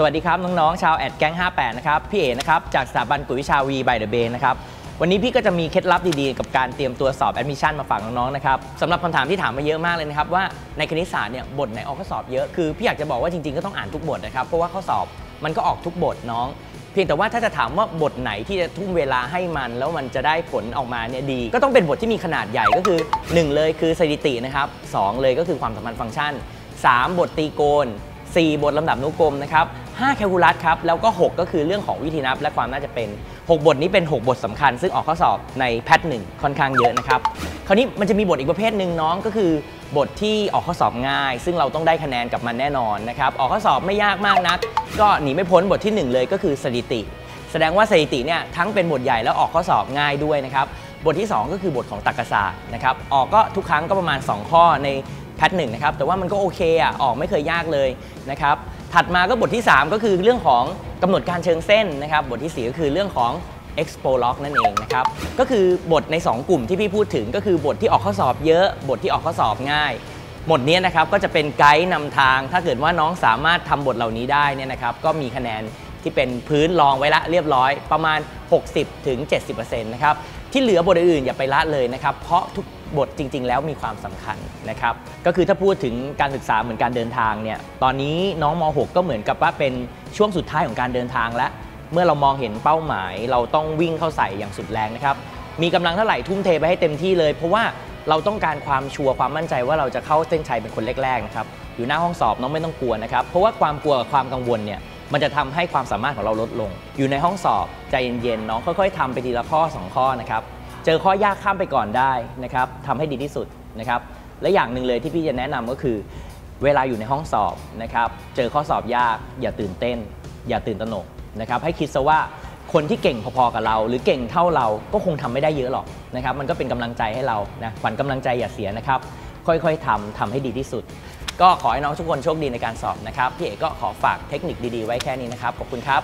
สวัสดีครับ น้อง ๆ ชาวแอดแก๊ง58 นะครับ พี่เอ๋นะครับ จากสถาบันกุยวิชาวีบายเดอะเบนนะครับ วันนี้พี่ก็จะมีเคล็ดลับดีๆ กับการเตรียมตัวสอบแอดมิชชั่นมาฝากน้อง ๆ นะครับสำหรับคำถามที่ถามมาเยอะมากเลยนะครับ ว่าในคณิตศาสตร์เนี่ยบทไหนออกข้อสอบเยอะคือพี่อยากจะบอกว่าจริง ๆ ก็ต้องอ่านทุกบทนะครับเพราะว่าข้อสอบมันก็ออกทุกบทน้อง เพียงแต่ว่าถ้าจะถามว่าบทไหนที่จะทุ่มเวลาให้มัน แล้วมันจะได้ผลออกมาเนี่ยดี ก็ต้องเป็นบทที่มีขนาดใหญ่ก็คือ 1 เลยคือสถิตินะครับสองเลยก็คือความสัมพันธ์ฟังก์ชัน 3 บทตีโกณ4บทลำดับนุกรมนะครับ 5แคลคูลัสครับ แล้วก็ 6 ก็คือเรื่องของวิธีนับและความน่าจะเป็น 6 บทนี้เป็น 6 บทสำคัญ ซึ่งออกข้อสอบในแพทหนึ่งค่อนข้างเยอะนะครับ คราวนี้มันจะมีบทอีกประเภทหนึ่งน้องก็คือบทที่ออกข้อสอบง่าย ซึ่งเราต้องได้คะแนนกับมันแน่นอนนะครับ ออกข้อสอบไม่ยากมากนัก ก็หนีไม่พ้นบทที่ 1 เลยก็คือสถิติ แสดงว่าสถิติเนี่ยทั้งเป็นบทใหญ่แล้วออกข้อสอบง่ายด้วยนะครับ บทที่ 2 ก็คือบทของตรรกศาสตร์นะครับ ออกก็ทุกครั้งก็ประมาณ 2 ข้อในแพทหนึ่งนะครับ แต่ว่ามันก็โอเคอะ ออกไม่เคยยากเลยนะครับ ถัดมาก็บทที่ 3 ก็คือเรื่องของกำหนดการเชิงเส้นนะครับ บทที่ 4 ก็คือเรื่องของ expo log นั่นเองนะครับ ก็คือบทใน 2 กลุ่มที่พี่พูดถึงก็คือบทที่ออกข้อสอบเยอะ บทที่ออกข้อสอบง่ายบทนี้นะครับก็จะเป็นไกด์นำทาง ถ้าเกิดว่าน้องสามารถทำบทเหล่านี้ได้เนี่ยนะครับ ก็มีคะแนนที่เป็นพื้นรองไว้ละเรียบร้อย ประมาณ 60-70%ถึง70%นะครับ ที่เหลือบทอื่นๆอย่าไปละเลยนะครับ เพราะทุก บทจริง ๆ แล้วมีความสำคัญนะครับก็คือถ้าพูดถึงการศึกษาเหมือนการเดินทางเนี่ยตอนนี้น้องม .6 ก็เหมือนกับว่าเป็นช่วงสุดท้ายของการเดินทางแล้วเมื่อเรามองเห็นเป้าหมาย เราต้องวิ่งเข้าใส่อย่างสุดแรงนะครับมีกำลังเท่าไหร่ทุ่มเทไปให้เต็มที่เลย เพราะว่าเราต้องการความชัวร์ความมั่นใจว่าเราจะเข้าเส้นชัยเป็นคนแรกๆนะครับอยู่หน้าห้องสอบน้องไม่ต้องกลัวนะครับเพราะว่าความกลัวกับความกังวลเนี่ยมันจะทำให้ความสามารถของเราลดลง อยู่ในห้องสอบใจเย็นๆน้องค่อย ๆทำไปทีละข้อ 2 ข้อนะครับ เจอข้อยากข้ามไปก่อนได้นะครับทำให้ดีที่สุดนะครับและอย่างหนึ่งเลยที่พี่จะแนะนำก็คือ เวลาอยู่ในห้องสอบนะครับเจอข้อสอบยากอย่าตื่นเต้น อย่าตื่นตระหนกนะครับให้คิดซะว่าคนที่เก่งพอๆกับเรา หรือเก่งเท่าเราก็คงทำไม่ได้เยอะหรอกนะครับมันก็เป็นกำลังใจให้เรานะขวัญกำลังใจอย่าเสียนะครับค่อยๆทำทำให้ดีที่สุด ก็ขอให้น้องทุกคนโชคดีในการสอบนะครับพี่เอกก็ขอฝากเทคนิคดีๆไว้แค่นี้นะครับขอบคุณครับ